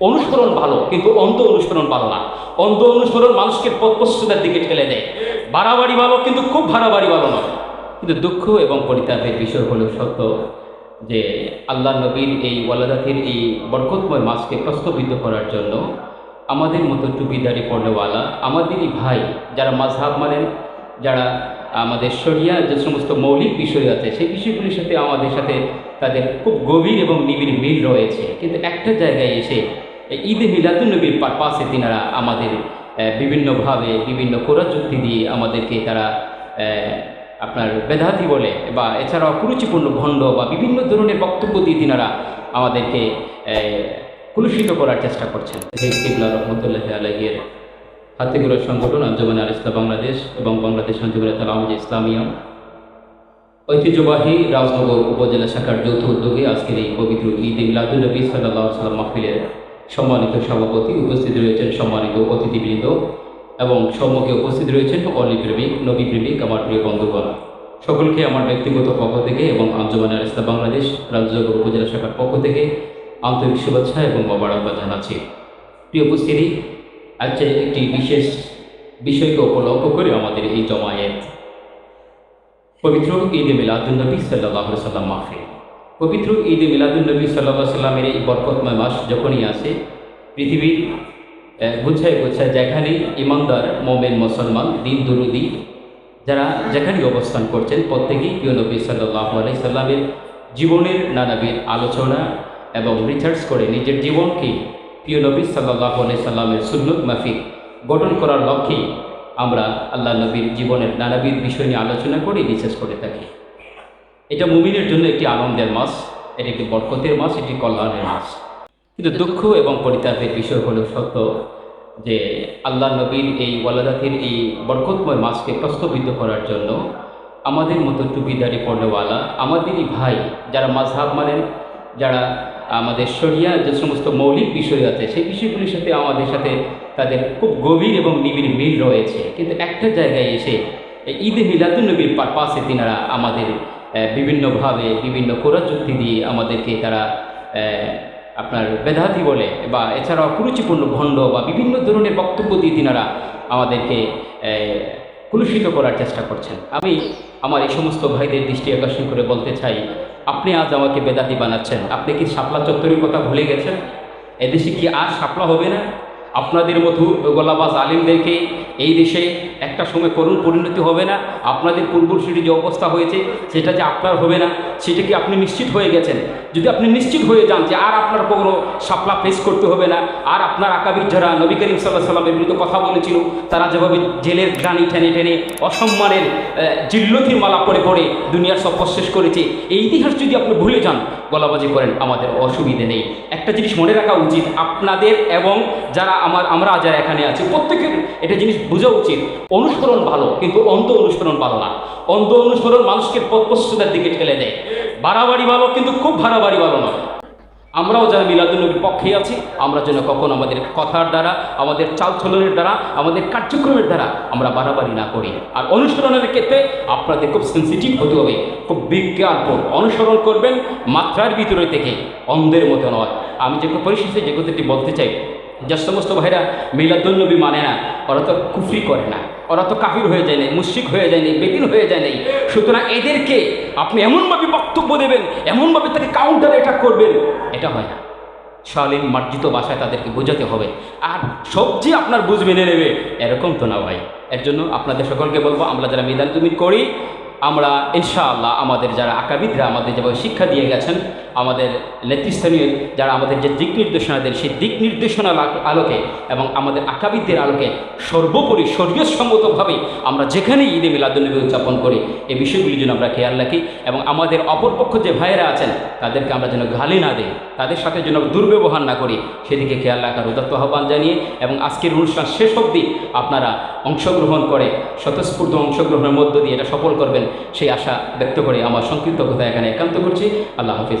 অনুসরণ ভালো, কিন্তু অন্ধ অনুসরণ ভালো না। অন্ধ অনুসরণ মানুষকে পথপ্রস্তুতার দিকে ঠেলে দেয়। বাড়াবাড়ি ভালো, কিন্তু খুব বাড়াবাড়ি ভালো নয়। কিন্তু দুঃখ এবং পরিতাপের বিষয় হলো সত্য যে আল্লাহ নবীর এই ওয়ালাদাতির এই বরকতময় মাসকে প্রশ্নবিদ্ধ করার জন্য আমাদের মতো টুপিদারি পড়নেওয়ালা আমাদেরই ভাই যারা মাঝহাব মানেন, যারা আমাদের শরিয়া যে সমস্ত মৌলিক বিষয় আছে, সেই বিষয়গুলির সাথে আমাদের সাথে তাদের খুব গভীর এবং নিবিড় মিল রয়েছে। কিন্তু একটা জায়গায় এসে এই ঈদে মিলাদুলনবীর পাশে তিনারা আমাদের বিভিন্নভাবে বিভিন্ন কোরা যুক্তি দিয়ে আমাদেরকে তারা আপনার বেধাতি বলে বা এছাড়াও কুরুচিপূর্ণ ভণ্ড বা বিভিন্ন ধরনের বক্তব্য দিয়ে তিনারা আমাদেরকে কুলুষিত করার চেষ্টা করছেন। কিবলা রহমতুল্লাহ আলহের হাতিগুলো সংগঠন আঞ্জুমান আল ইসলাম বাংলাদেশ এবং বাংলাদেশ আঞ্জুমান তালাম ইসলামিয়া। ঐতিহ্যবাহী রাজনগর উপজেলা শাখার যৌথ উদ্যোগে আজকের এই পবিত্র ঈদ মিলাদুল নবী সাল্লাহ সাল্লাম মাহফিলের সম্মানিত সভাপতি উপস্থিত রয়েছেন সম্মানিত অতিথিবৃন্দ এবং সম্মুখে উপস্থিত রয়েছেন অলি প্রেমিক নবী প্রেমিক আমার প্রিয় বন্ধুগণ। সকলকে আমার ব্যক্তিগত পক্ষ থেকে এবং আঞ্জুমান আল ইসলাম বাংলাদেশ রাজনগর উপজেলা শাখার পক্ষ থেকে আন্তরিক শুভেচ্ছা এবং মোবারকবাদ জানাচ্ছি। প্রিয় উপস্থিতি, আজকে একটি বিশেষ বিষয়কে উপলক্ষ করে আমাদের এই জমায়েত। পবিত্র ঈদে মিলাদুলনবী সাল্লাহ সাল্লাম মাহফিল। পবিত্র ঈদে মিলাদুলনবী সাল্লাহ সাল্লামের এই বরকতময় মাস যখনই আসে, পৃথিবীর গুছায় গুছায় যেখানেই ইমানদার, মোমেন, মুসলমান, দিন দুরুদি, যারা যেখানেই অবস্থান করছেন, প্রত্যেকেই প্রিয় নবী সাল্লাহ আলাই সাল্লামের জীবনের নানাবিধ আলোচনা এবং রিসার্চ করে নিজের জীবনকে প্রিয় নবী সাল্লাহ আলাই সাল্লামের সুন্নত মাফিক গঠন করার লক্ষ্যেই আমরা আল্লাহ নবীর জীবনের নানাবিধ বিষয় নিয়ে আলোচনা করে রিসার্চ করে থাকি। এটা মুমিনের জন্য একটি আনন্দের মাস, এটি একটি বরকতের মাস, এটি কল্যাণের মাস। কিন্তু দুঃখ এবং পরিতাপের বিষয় হলো সত্য যে আল্লাহ নবীর এই ওয়ালাদাতির এই বরকতময় মাসকে প্রশ্নবিদ্ধ করার জন্য আমাদের মতো টুপিদারি পড়নেওয়ালা আমাদেরই ভাই যারা মাঝহাব মানেন, যারা আমাদের শরিয়া যে সমস্ত মৌলিক বিষয় আছে, সেই বিষয়গুলির সাথে আমাদের সাথে তাদের খুব গভীর এবং নিবিড় মিল রয়েছে। কিন্তু একটা জায়গায় এসে ঈদে মিলাদুলনবীর পাশে তিনারা আমাদের বিভিন্নভাবে বিভিন্ন কোরা যুক্তি দিয়ে আমাদেরকে তারা আপনার বেধাতি বলে বা এছাড়াও কুরুচিপূর্ণ ভণ্ড বা বিভিন্ন ধরনের বক্তব্য দিয়ে তিনারা আমাদেরকে কুলুষিত করার চেষ্টা করছেন। আমি আমার এই সমস্ত ভাইদের দৃষ্টি আকর্ষণ করে বলতে চাই, আপনি আজ আমাকে বেদাতি বানাচ্ছেন। আপনি কি শাপলা চত্বরের কথা ভুলে গেছেন? এদেশে কি আর শাপলা হবে না? আপনাদের মতো গোলাবাজ আলিমদেরকে এই দেশে একটা সময় করুণ পরিণতি হবে না। আপনাদের পূর্বসূরি যে অবস্থা হয়েছে, সেটা যে আপনার হবে না, সেটা কি আপনি নিশ্চিত হয়ে গেছেন? যদি আপনি নিশ্চিত হয়ে যান যে আর আপনার কোনো সাপলা ফেস করতে হবে না, আর আপনার আকাবির যারা নবী করিম সাল্লাহ সাল্লামের বিরুদ্ধে কথা বলেছিল, তারা যেভাবে জেলের গ্রানি টেনে টেনে অসম্মানের জিল্লতির মালা পরে পড়ে দুনিয়ার সব শেষ করেছে, এই ইতিহাস যদি আপনি ভুলে যান, গলাবাজি করেন, আমাদের অসুবিধে নেই। একটা জিনিস মনে রাখা উচিত, আপনাদের এবং যারা আমার, আমরা যারা এখানে আছি, প্রত্যেকের এটা জিনিস বোঝা উচিত, অনুসরণ ভালো, কিন্তু অন্ধ অনুসরণ ভালো না। অন্ধ অনুসরণ মানুষকে পথপ্রস্তুতার দিকে ঠেলে দেয়। বাড়াবাড়ি ভালো, কিন্তু খুব বাড়াবাড়ি ভালো নয়। আমরাও যারা মিলাদুলনবীর পক্ষে আছি, আমরা যেন কখন আমাদের কথার দ্বারা, আমাদের চালচলনের দ্বারা, আমাদের কার্যক্রমের দ্বারা আমরা বাড়াবাড়ি না করি। আর অনুসরণের ক্ষেত্রে আপনাদের খুব সেন্সিটিভ হতে হবে, খুব বিজ্ঞানপর অনুসরণ করবেন মাত্রার ভিতরে থেকে, অন্ধের মতো নয়। আমি যে পরিশেষে যে কথাটি বলতে চাই যে সমস্ত ভাইরা মিলাদুলনবী মানে না, ওরা তো কুফরি করে না। ওরা তো কাফির হয়ে যায় নাই, মুশ্রিক হয়ে যায় নাই, বেদিন হয়ে যায় নাই। সুতরাং এদেরকে আপনি এমনভাবে বক্তব্য দেবেন, এমনভাবে তাকে কাউন্টার এটা করবেন, এটা হয় না। শালীন, মার্জিত ভাষায় তাদেরকে বোঝাতে হবে। আর সবজি আপনার বুঝ মেনে নেবে, এরকম তো না ভাই। এর জন্য আপনাদের সকলকে বলব, আমরা যারা তুমি করি, আমরা ইনশাআল্লাহ আমাদের যারা আকাবিদরা আমাদের যেভাবে শিক্ষা দিয়ে গেছেন আমাদের নেতৃস্থানীয় যারা আমাদের যে দিক নির্দেশনা দেন, সেই দিক নির্দেশনার আলোকে এবং আমাদের আকাবিদদের আলোকে সর্বোপরি শরীয়সম্মতভাবে আমরা যেখানেই ঈদে মিলাদুলনবী উদযাপন করি, এই বিষয়গুলি যেন আমরা খেয়াল রাখি এবং আমাদের অপরপক্ষ যে ভাইয়েরা আছেন, তাদেরকে আমরা যেন গালি না দিই, তাদের সাথে যেন দুর্ব্যবহার না করি, সেদিকে খেয়াল রাখার উদাত্ত আহ্বান জানিয়ে এবং আজকের অনুষ্ঠান শেষ অবধি আপনারা অংশগ্রহণ করে, স্বতঃস্ফূর্ত অংশগ্রহণের মধ্য দিয়ে এটা সফল করবেন, সেই আশা ব্যক্ত করে আমার সংক্ষিপ্ত কথা এখানে একান্ত করছি। আল্লাহ হাফিজ।